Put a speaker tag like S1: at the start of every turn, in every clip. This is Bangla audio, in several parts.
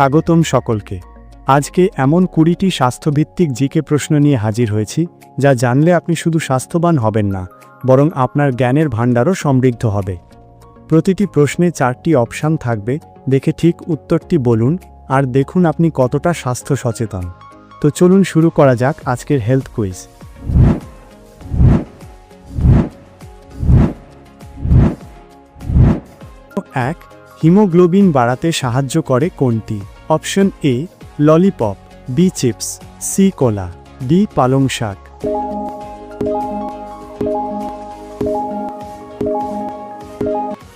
S1: স্বাগতম সকলকে। আজকে এমন কুড়িটি স্বাস্থ্যভিত্তিক জিকে প্রশ্ন নিয়ে হাজির হয়েছি, যা জানলে আপনি শুধু স্বাস্থ্যবান হবেন না, বরং আপনার জ্ঞানের ভাণ্ডারও সমৃদ্ধ হবে। প্রতিটি প্রশ্নে চারটি অপশান থাকবে, দেখে ঠিক উত্তরটি বলুন, আর দেখুন আপনি কতটা স্বাস্থ্য সচেতন। তো চলুন শুরু করা যাক আজকের হেলথ কুইজ। এক হিমোগ্লোবিন বাড়াতে সাহায্য করে কোনটি? Option A, lollipop, B chips, C cola, D পালং শাক।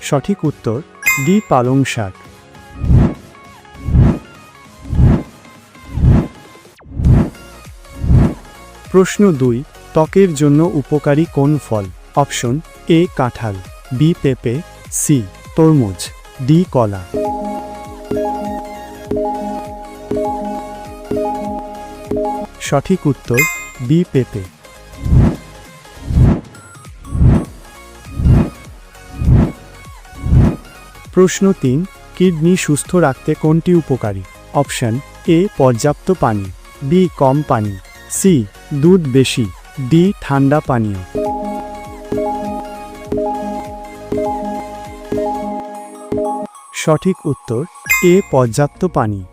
S1: সঠিক উত্তর, ডি পালং শাক। প্রশ্ন দুই, ত্বকের জন্য উপকারী কোন ফল? অপশন এ, কাঁঠাল, বি পেঁপে, সি, তরমুজ। ডি কলা। সঠিক উত্তর, বি পেঁপে। প্রশ্ন তিন, কিডনি সুস্থ রাখতে কোনটি উপকারী? অপশন, এ, পর্যাপ্ত পানি, বি, কম পানি, সি, দুধ বেশি, ডি, ঠান্ডা পানীয়। সঠিক উত্তর, এ পর্যাপ্ত পানি।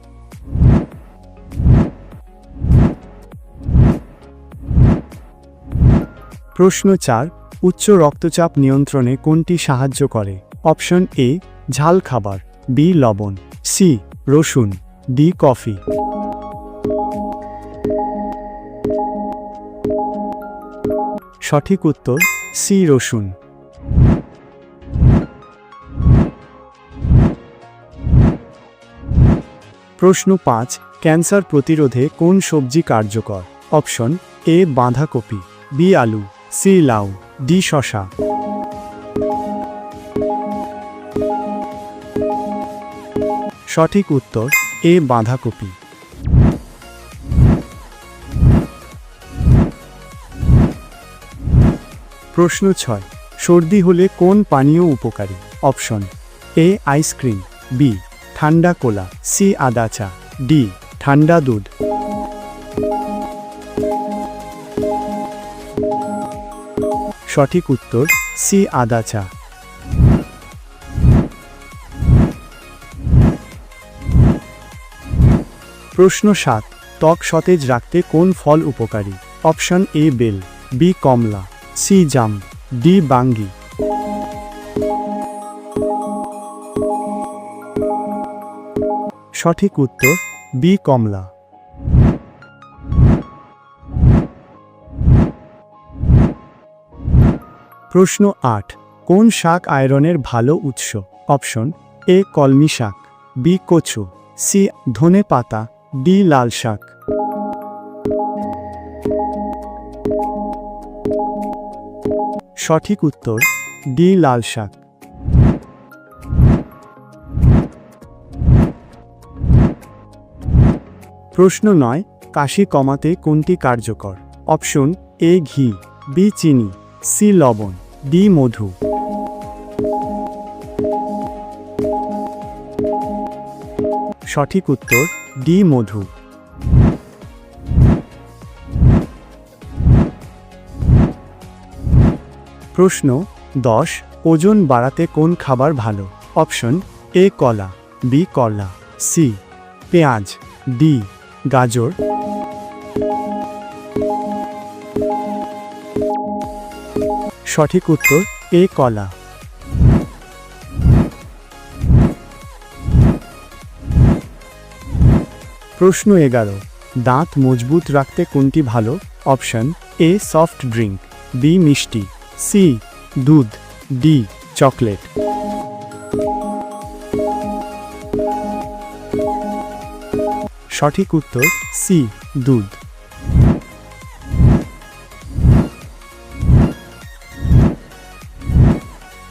S1: প্রশ্ন চার, উচ্চ রক্তচাপ নিয়ন্ত্রণে কোনটি সাহায্য করে? অপশন এ, ঝাল খাবার, বি, লবণ, সি, রসুন, ডি, কফি। সঠিক উত্তর, সি, রসুন। প্রশ্ন পাঁচ, ক্যান্সার প্রতিরোধে কোন সবজি কার্যকর? অপশন, এ, বাঁধাকপি, বি, আলু, সি, লাউ, ডি শশা সঠিক উত্তর, এ, বাঁধাকপি। প্রশ্ন ছয়, সর্দি হলে কোন পানীয় উপকারী? অপশন, এ, আইসক্রিম, বি ঠান্ডা কোলা, সি আদা চা ডি, ঠান্ডা দুধ। সঠিক উত্তর, সি আদা চা প্রশ্ন সাত, ত্বক সতেজ রাখতে কোন ফল উপকারী? অপশন এ বেল, বি কমলা, সি জাম, ডি বাঙ্গি। সঠিক উত্তর বি, কমলা। প্রশ্ন আট, কোন শাক আয়রনের ভালো উৎস? অপশন, এ, কলমি শাক, বি, কচু, সি, ধনে পাতা, ডি, লাল শাক। সঠিক উত্তর, ডি, লাল শাক। প্রশ্ন নয়, কাশি কমাতে কোনটি কার্যকর? অপশন, এ ঘি, বি চিনি, সি লবণ, ডি মধু। সঠিক উত্তর, ডি মধু। প্রশ্ন, দশ, ওজন বাড়াতে কোন খাবার ভালো? অপশন, এ কলা, বি কলা, সি, পেঁয়াজ, ডি। গাজর। সঠিক উত্তর, এ কলা। প্রশ্ন এগারো, দাঁত মজবুত রাখতে কোনটি ভালো? Option, A soft drink, B মিষ্টি, সি দুধ, ডি চকলেট। সঠিক উত্তর সি, দুধ।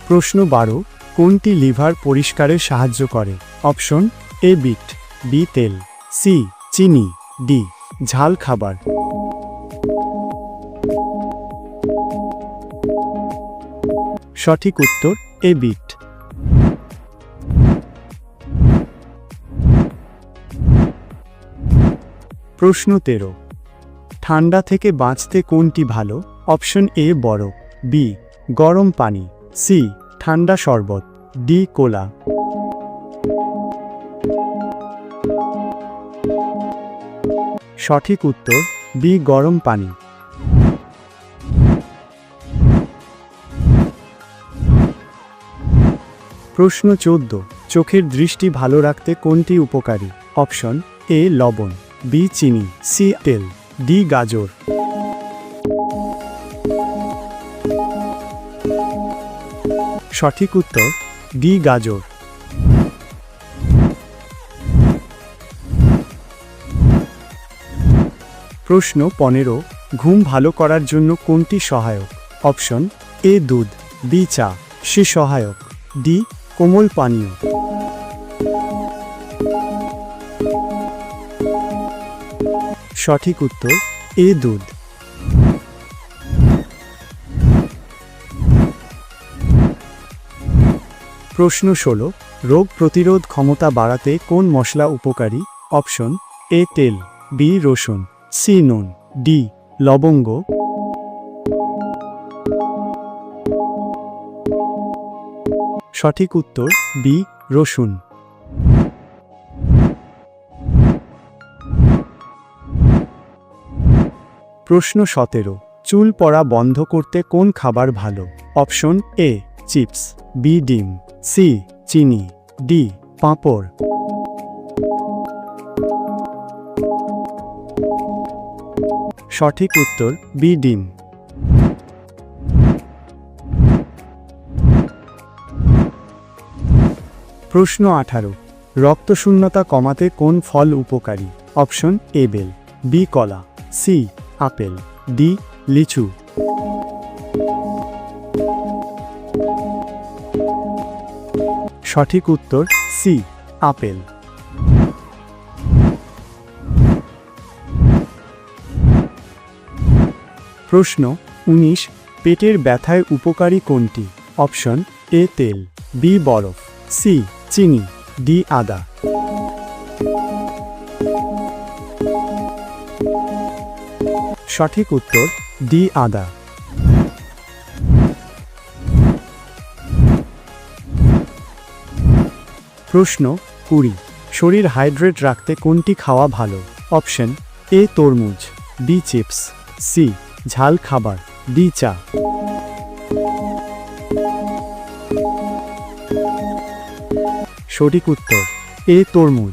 S1: প্রশ্ন বারো, কোনটি লিভার পরিষ্কারে সাহায্য করে? অপশন, এ বিট, বি তেল, সি, চিনি, ডি, ঝাল খাবার। সঠিক উত্তর, এ বিট। প্রশ্ন তেরো। ঠান্ডা থেকে বাঁচতে কোনটি ভালো? অপশন এ বরফ, বি গরম পানি, সি ঠান্ডা শরবত, ডি কোলা। সঠিক উত্তর, বি গরম পানি। প্রশ্ন চোদ্দ, চোখের দৃষ্টি ভালো রাখতে কোনটি উপকারী? অপশন এ লবণ। বি চিনি সি তেল ডি গাজর। সঠিক উত্তর ডি গাজর। প্রশ্ন পনেরো, ঘুম ভালো করার জন্য কোনটি সহায়ক? অপশন, এ, দুধ, বি, চা। সি সহায়ক, ডি, কোমল পানীয়। সঠিক উত্তর, এ দুধ। প্রশ্ন ষোলো, রোগ প্রতিরোধ ক্ষমতা বাড়াতে কোন মশলা উপকারী? অপশন, এ তেল, বি রসুন, সি নুন, ডি লবঙ্গ। সঠিক উত্তর, বি রসুন। প্রশ্ন সতেরো, চুল পড়া বন্ধ করতে কোন খাবার ভালো? অপশন এ, চিপস, বি, ডিম, সি, চিনি, ডি, পাঁপড়। সঠিক উত্তর, বি, ডিম। প্রশ্ন আঠারো, রক্তশূন্যতা কমাতে কোন ফল উপকারী? অপশন এ, বেল, বি, কলা, সি আপেল ডি লিচু। সঠিক উত্তর, সি, আপেল। প্রশ্ন, উনিশ, পেটের ব্যথায় উপকারী কোনটি? অপশন, এ, তেল, বি, বরফ, সি, চিনি, ডি, আদা। সঠিক উত্তর, ডি, আদা। প্রশ্ন, কুড়ি। শরীর হাইড্রেট রাখতে কোনটি খাওয়া ভালো? অপশন, এ, তরমুজ, বি, চিপস, সি, ঝাল খাবার, ডি, চা। সঠিক উত্তর, এ, তরমুজ।